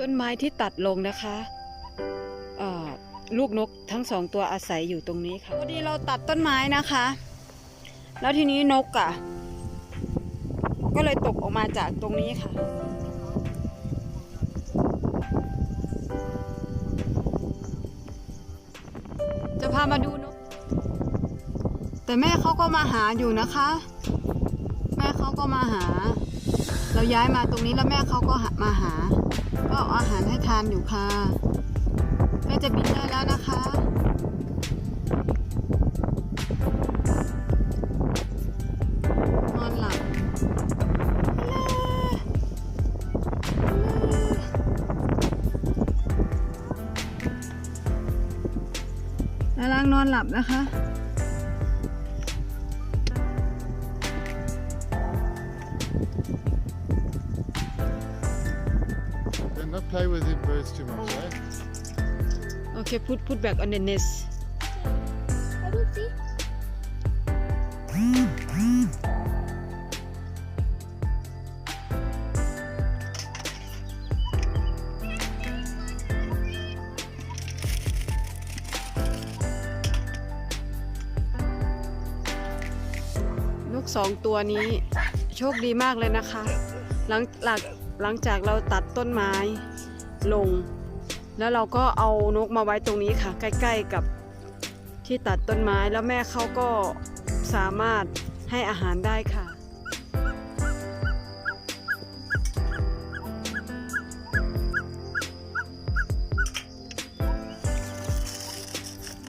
ต้นไม้ที่ตัดลงนะคะลูกนกทั้งสองตัวอาศัยอยู่ตรงนี้ค่ะพอดีเราตัดต้นไม้นะคะ แล้วทีนี้นกอะ่ะ ก็เลยตกออกมาจากตรงนี้ค่ะจะพามาดูนก แต่แม่เขาก็มาหาอยู่นะคะ แม่เขาก็มาหา เราย้ายมาตรงนี้แล้วแม่เขาก็มาหา ก็เอาอาหารให้ทานอยู่ค่ะแม่จะบินได้แล้วนะคะนอนหลับนารางนอนหลับนะคะ not play with the birds too much, eh? โอเค put put back on the nest I don't see. นกสองตัวนี้โชคดีมากเลยนะคะ หลังหลัง หลังจากเราตัดต้นไม้ลง แล้วเราก็เอานกมาไว้ตรงนี้ค่ะ ใกล้ ๆกับที่ตัดต้นไม้แล้วแม่เขาก็สามารถให้อาหารได้ค่ะ